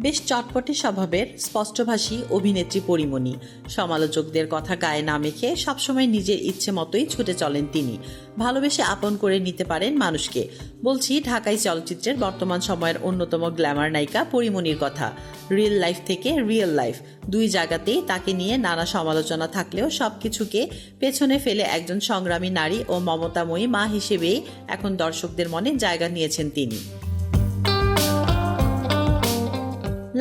বেশ চটপটে স্বভাবের, স্পষ্টভাষী অভিনেত্রী পরিমণি। সমালোচকদের কথা গায়ে না মেখে সবসময় নিজের ইচ্ছে মতোই ছুটে চলেন তিনি। ভালোবেসে আপন করে নিতে পারেন মানুষকে। বলছি, ঢাকাই চলচ্চিত্রের বর্তমান সময়ের অন্যতম গ্ল্যামার নায়িকা পরিমণির কথা। রিয়েল লাইফ থেকে রিয়েল লাইফ। দুই জায়গাতেই তাকে নিয়ে নানা সমালোচনা থাকলেও সব কিছুকে পেছনে ফেলে একজন সংগ্রামী নারী ও মমতাময়ী মা হিসেবেই এখন দর্শকদের মনে জায়গা নিয়েছেন তিনি।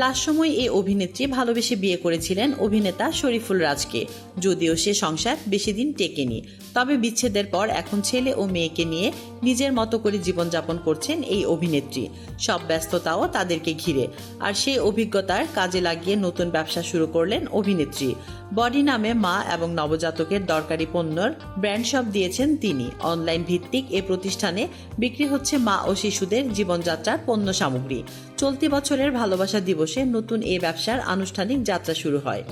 লাস্ট সময় এই অভিনেত্রী ভালোবেসে বিয়ে করেছিলেন অভিনেতা শরীফুল রাজকে। যদিও সে সংসার বেশি দিন টেকেনি। তবে বিচ্ছেদের পর এখন ছেলে ও মেয়েকে নিয়ে নিজের মতো করে জীবনযাপন করছেন এই অভিনেত্রী। সব ব্যস্ততাও তাদেরকে ঘিরে। আর সেই অভিজ্ঞতার কাজে লাগিয়ে নতুন ব্যবসা শুরু করলেন অভিনেত্রী। বডি নামে মা এবং নবজাতকের দরকারি পণ্যর ব্র্যান্ড শপ দিয়েছেন তিনি। অনলাইন ভিত্তিক এ প্রতিষ্ঠানে বিক্রি হচ্ছে মা ও শিশুদের জীবনযাত্রার পণ্য সামগ্রী চলতি বছরের ভালোবাসা দিবসে নতুন এ ব্যবসার আনুষ্ঠানিক যাত্রা শুরু হয়।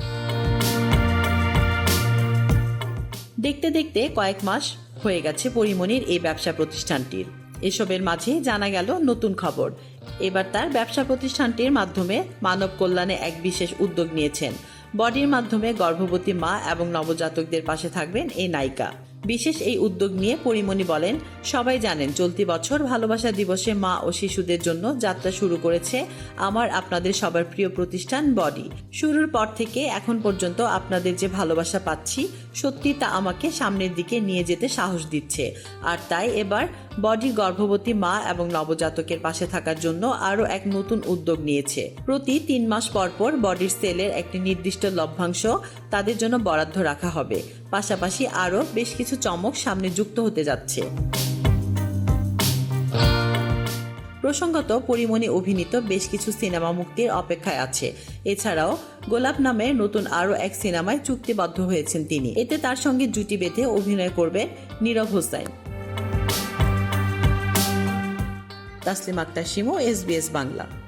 দেখতে দেখতে কয়েক মাস হয়ে গেছে পরিমণির এই ব্যবসা প্রতিষ্ঠানটির। এসবের মাঝে জানা গেল নতুন খবর। এবার তার ব্যবসা প্রতিষ্ঠানটির মাধ্যমে মানব কল্যাণে এক বিশেষ উদ্যোগ নিয়েছেন। বডির মাধ্যমে গর্ভবতী মা এবং নবজাতকদের পাশে থাকবেন এই নায়িকা। বিশেষ এই উদ্যোগ নিয়ে পরিমণি বলেন, সবাই জানেন চলতি বছর ভালোবাসা দিবসে মা ও শিশুদের জন্য যাত্রা শুরু করেছে আমার আপনাদের সবার প্রিয় প্রতিষ্ঠান বডি। শুরুর পর থেকে এখন পর্যন্ত আপনাদের যে ভালোবাসা পাচ্ছি, সত্যি তা আমাকে সামনের দিকে নিয়ে যেতে সাহস দিচ্ছে। আর তাই এবার বডি গর্ভবতী মা এবং নবজাতকের পাশে থাকার জন্য আরও এক নতুন উদ্যোগ নিয়েছে। প্রতি তিন মাস পর পর বডির সেলের একটি নির্দিষ্ট লভ্যাংশ তাদের জন্য বরাদ্দ রাখা হবে। পাশাপাশি আরও বেশ কিছু চমক সামনে যুক্ত হতে যাচ্ছে। প্রসঙ্গত, পরিমণি অভিনীত বেশ কিছু সিনেমা মুক্তির অপেক্ষায় আছে। এছাড়াও, গোলাপ নামে নতুন আরও এক সিনেমায় চুক্তিবদ্ধ হয়েছেন তিনি। এতে তার সঙ্গে জুটি বেঁধে অভিনয় করবেন নীরব হোসেন। তাসলিম আক্তার শিমু এসবিএস বাংলা।